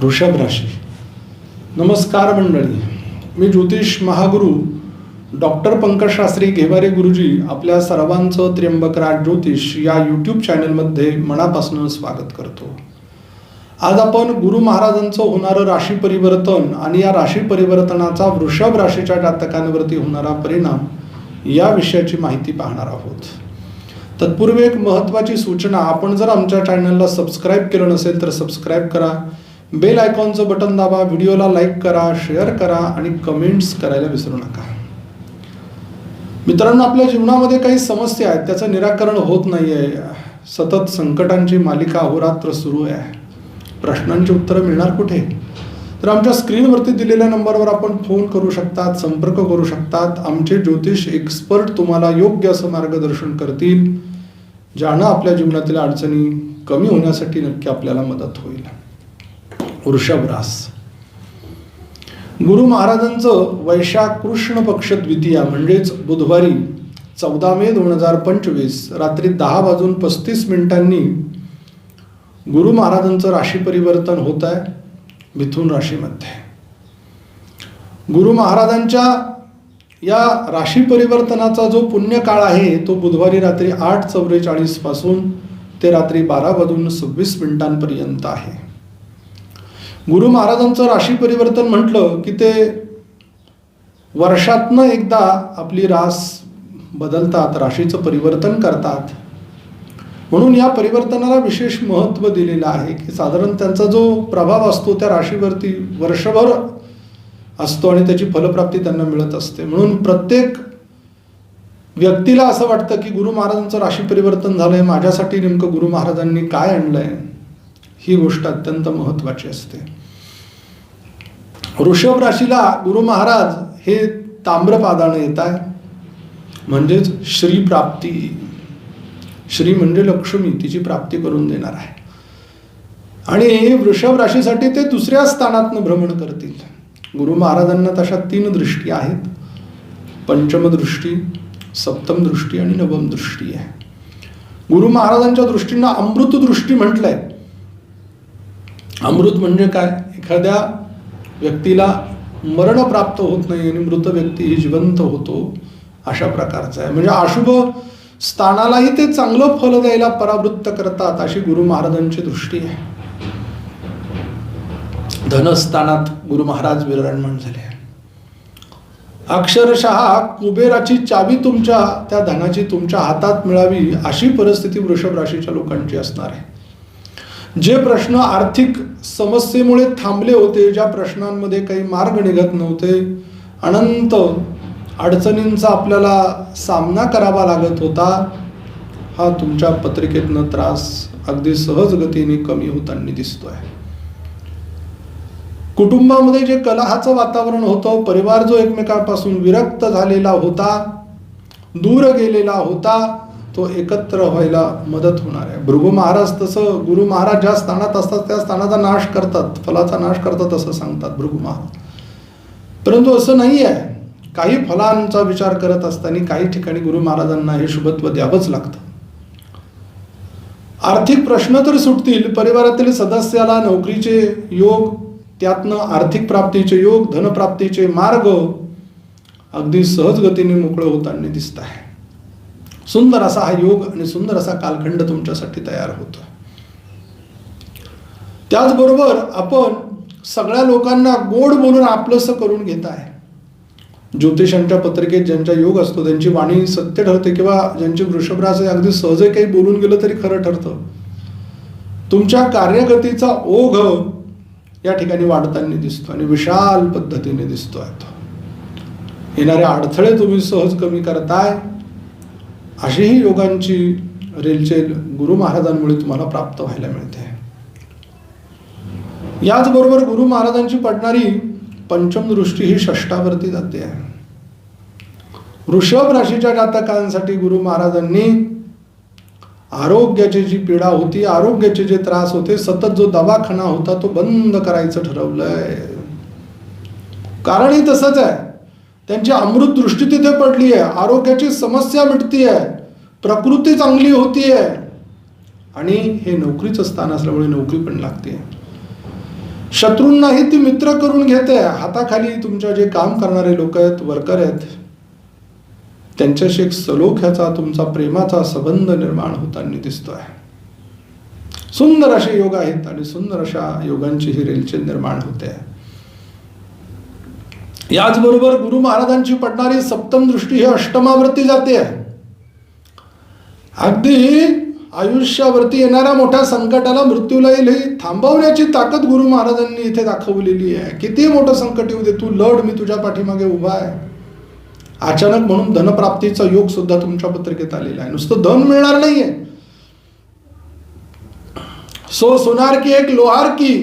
वृषभ राशी। नमस्कार मंडळी मी ज्योतिष महागुरु डॉक्टर पंकज शास्त्री घेवारे गुरुजी आपल्या सर्वांचं त्र्यंबकराज ज्योतिष या यूट्यूब चॅनलमध्ये मनापासून स्वागत करतो. आज आपण गुरु महाराजांचं होणारं राशी परिवर्तन आणि या राशी परिवर्तनाचा वृषभ राशीच्या जातकांवरती होणारा परिणाम या विषयाची माहिती पाहणार आहोत. तत्पूर्वी एक महत्त्वाची सूचना आपण जर आमच्या चॅनलला सबस्क्राईब केलं नसेल तर सबस्क्राईब करा. बेल आयकॉनचं बटन दाबा व्हिडिओला लाईक करा शेअर करा आणि कमेंट्स करायला विसरू नका. मित्रांनो आपल्या जीवनामध्ये काही समस्या आहेत त्याचं निराकरण होत नाही आहे सतत संकटांची मालिका अहोरात्र सुरू आहे. प्रश्नांची उत्तरं मिळणार कुठे? तर आमच्या स्क्रीनवरती दिलेल्या नंबरवर आपण फोन करू शकतात संपर्क करू शकतात. आमचे ज्योतिष एक्सपर्ट तुम्हाला योग्य असं मार्गदर्शन करतील. ज्यानं आपल्या जीवनातील अडचणी कमी होण्यासाठी नक्की आपल्याला मदत होईल. वृषभ रास. गुरु महाराजांचं वैशाख कृष्ण पक्ष द्वितीया म्हणजेच बुधवारी चौदा मे दोन हजार पंचवीस रात्री दहा वाजून पस्तीस मिनिटांनी गुरु महाराजांचं राशी परिवर्तन होत आहे. मिथुन राशीमध्ये. गुरु महाराजांच्या या राशी परिवर्तनाचा जो पुण्यकाळ आहे तो बुधवारी रात्री आठ चौवेचाळीसपासून ते रात्री बारा वाजून सव्वीस मिनिटांपर्यंत आहे. गुरु महाराजांचं राशी परिवर्तन म्हटलं की ते वर्षातनं एकदा आपली रास बदलतात राशीचं परिवर्तन करतात. म्हणून या परिवर्तनाला विशेष महत्त्व दिलेलं आहे की साधारण त्यांचा जो प्रभाव असतो त्या राशीवरती वर्षभर असतो आणि त्याची फलप्राप्ती त्यांना मिळत असते. म्हणून प्रत्येक व्यक्तीला असं वाटतं की गुरु महाराजांचं राशी परिवर्तन झालंय माझ्यासाठी नेमकं गुरु महाराजांनी काय आणलंय? ही गोष्ट अत्यंत महत्वाची असते. वृषभ राशीला गुरु महाराज हे ताम्रपादानं येत आहे म्हणजेच श्रीप्राप्ती. श्री म्हणजे लक्ष्मी तिची प्राप्ती करून देणार आहे. आणि वृषभ राशीसाठी ते दुसऱ्या स्थानातनं भ्रमण करतील. गुरु महाराजांना तशा तीन दृष्टी आहेत. पंचम दृष्टी सप्तम दृष्टी आणि नवम दृष्टी आहे. गुरु महाराजांच्या दृष्टीनं अमृत दृष्टी म्हटलंय. अमृत म्हणजे काय? एखाद्या व्यक्तीला मरण प्राप्त होत नाही आणि मृत व्यक्ती ही जिवंत होतो अशा प्रकारचा आहे. म्हणजे अशुभ स्थानालाही ते चांगलं फल द्यायला परावृत्त करतात अशी गुरु महाराजांची दृष्टी आहे. धनस्थानात गुरु महाराज विराजमान झाले अक्षरशः कुबेराची चावी तुमच्या त्या धनाची तुमच्या हातात मिळावी अशी परिस्थिती वृषभ राशीच्या लोकांची असणार आहे. जे प्रश्न आर्थिक समस्येमुळे थांबले होते ज्या प्रश्नांमध्ये काही मार्ग निघत नव्हते अनंत अडचणींचा आपल्याला सामना करावा लागत होता हा तुमच्या पत्रिकेतनं त्रास अगदी सहज गतीने कमी होताना दिसतोय. कुटुंबामध्ये जे कलहाचं वातावरण होतं परिवार जो एकमेकांपासून विरक्त झालेला होता दूर गेलेला होता तो एकत्र व्हायला मदत होणार आहे. भृगु महाराज तसं गुरु महाराज ज्या स्थानात असतात त्या स्थानाचा नाश करतात फलाचा नाश करतात असं सांगतात भृगु महाराज. परंतु असं नाही आहे काही फलांचा विचार करत असताना काही ठिकाणी गुरु महाराजांना हे शुभत्व द्यावंच लागतं. आर्थिक प्रश्न तर सुटतील परिवारातील सदस्याला नोकरीचे योग त्यातनं आर्थिक प्राप्तीचे योग धनप्राप्तीचे मार्ग अगदी सहज गतीने मोकळं होताना दिसत आहे. सुंदर असा हा योग आणि सुंदर असा कालखंड तुमच्यासाठी तयार होतो. त्याचबरोबर आपण सगळ्या लोकांना गोड बोलून आपलंसं करून घेत आहे. ज्योतिषांच्या पत्रिकेत ज्यांचा योग असतो त्यांची वाणी सत्य ठरते किंवा ज्यांची वृषभराज आहे अगदी सहज काही बोलून गेलं तरी खरं ठरतं. तुमच्या कार्यगतीचा ओघ या ठिकाणी वाढताना दिसतो आणि विशाल पद्धतीने दिसतो आहे तो. येणारे अडथळे तुम्ही सहज कमी करताय. अशीही योगांची रेलचेल गुरु महाराजांमुळे तुम्हाला प्राप्त व्हायला मिळते. याचबरोबर गुरु महाराजांची पडणारी पंचम दृष्टी ही षष्टावरती जाते आहे. वृषभ राशीच्या जातकांसाठी गुरु महाराजांनी आरोग्याची जी पीडा होती आरोग्याचे जे त्रास होते सतत जो दवाखाना होता तो बंद करायचं ठरवलंय. कारणही तसंच आहे. त्यांची अमृत दृष्टी तिथे पडली आहे. आरोग्याची समस्या मिटती आहे प्रकृती चांगली होती आहे आणि हे नोकरीचं स्थान असल्यामुळे नोकरी पण लागते शत्रूंनाही ती मित्र करून घेते. हाताखाली तुमच्या जे काम करणारे लोक आहेत वर्कर आहेत त्यांच्याशी एक सलोख्याचा तुमचा प्रेमाचा संबंध निर्माण होताना दिसतोय. सुंदर असे योग आहेत आणि सुंदर अशा योगांची ही रेलचेल निर्माण होते. याचबरोबर गुरु महाराजांची पडणारी सप्तम दृष्टी ही अष्टमावरती जाते. अगदी आयुष्यावरती येणाऱ्या मोठ्या संकटाला मृत्यूला येईल थांबवण्याची ताकद गुरु महाराजांनी इथे दाखवलेली आहे. किती मोठं संकट येऊ दे तू लढ मी तुझ्या पाठीमागे उभा आहे. अचानक म्हणून धनप्राप्तीचा योग सुद्धा तुमच्या पत्रिकेत आलेला आहे. नुसतं धन मिळणार नाहीये. सो सोनार की एक लोहार की.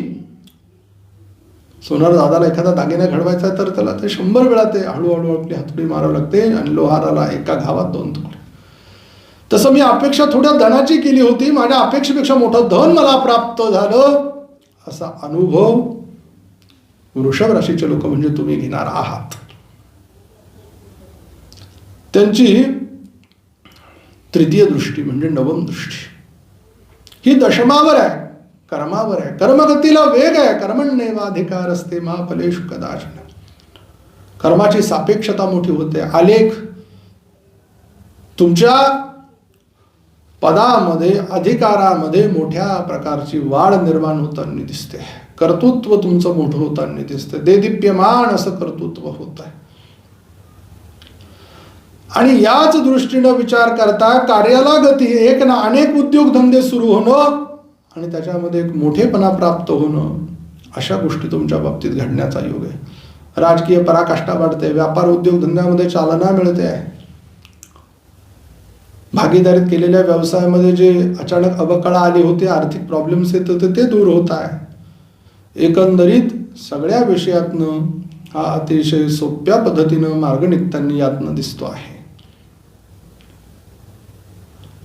सोनार दादाला एखादा दागिना घडवायचा आहे तर त्याला ते शंभर वेळा ते हळूहळू आपली हातोडी मारावं लागते आणि लोहाराला एका घावात दोन तुकडे. तसं मी अपेक्षा थोड्या धनाची केली होती. माझ्या अपेक्षेपेक्षा मोठं धन मला प्राप्त झालं असा अनुभव वृषभ राशीचे लोक म्हणजे तुम्ही घेणार आहात. त्यांची तृतीय दृष्टी म्हणजे नवम दृष्टी. ही दशमावर आहे कर्मावर आहे. कर्मगतीला वेग आहे. कर्मण्येवाधिकार असते महाफलेश कदाचन. कर्माची सापेक्षता मोठी होते. आलेख तुमच्या पदामध्ये अधिकारामध्ये मोठ्या प्रकारची वाढ निर्माण होताना दिसते. कर्तृत्व तुमचं मोठं होताना दिसते. देदीप्यमान असं कर्तृत्व होत आहे आणि याच दृष्टीनं विचार करता कार्याला गती एक ना अनेक उद्योगधंदे सुरू होणं आणि त्याच्यामध्ये एक मोठेपणा प्राप्त होणं अशा गोष्टी तुमच्या बाबतीत घडण्याचा योग आहे. राजकीय पराकाष्ठा वाढते व्यापार उद्योगधंद्यामध्ये चालना मिळते. आहे भागीदारीत केलेल्या व्यवसायामध्ये जे अचानक अवकळा आली होती आर्थिक प्रॉब्लेम्स येत होते ते दूर होत आहे. एकंदरीत सगळ्या विषयातनं हा अतिशय सोप्या पद्धतीनं मार्ग निघताना यातनं दिसतो आहे.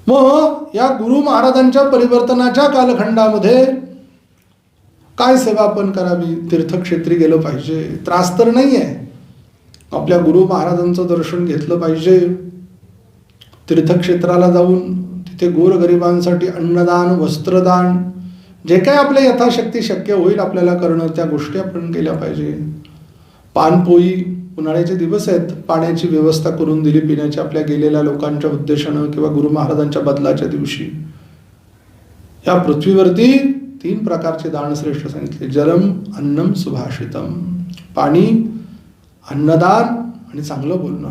मग या गुरु महाराजांच्या परिवर्तनाच्या कालखंडामध्ये काय सेवा आपण करावी? तीर्थक्षेत्री गेलं पाहिजे. त्रास तर नाही आहे आपल्या गुरु महाराजांचं दर्शन घेतलं पाहिजे. तीर्थक्षेत्राला जाऊन तिथे गोरगरिबांसाठी अन्नदान वस्त्रदान जे काय आपल्या यथाशक्ती शक्य होईल आपल्याला करणं त्या गोष्टी आपण केल्या पाहिजे. पानपोई उन्हाळ्याचे दिवस आहेत. पाण्याची व्यवस्था करून दिली पिण्याची आपल्या गेलेल्या लोकांच्या उद्देशानं किंवा गुरु महाराजांच्या बदलाच्या दिवशी. या पृथ्वीवरती तीन प्रकारचे दान श्रेष्ठ सांगितले. जलम अन्नम सुभाषितम. पाणी अन्नदान आणि चांगलं बोलणं.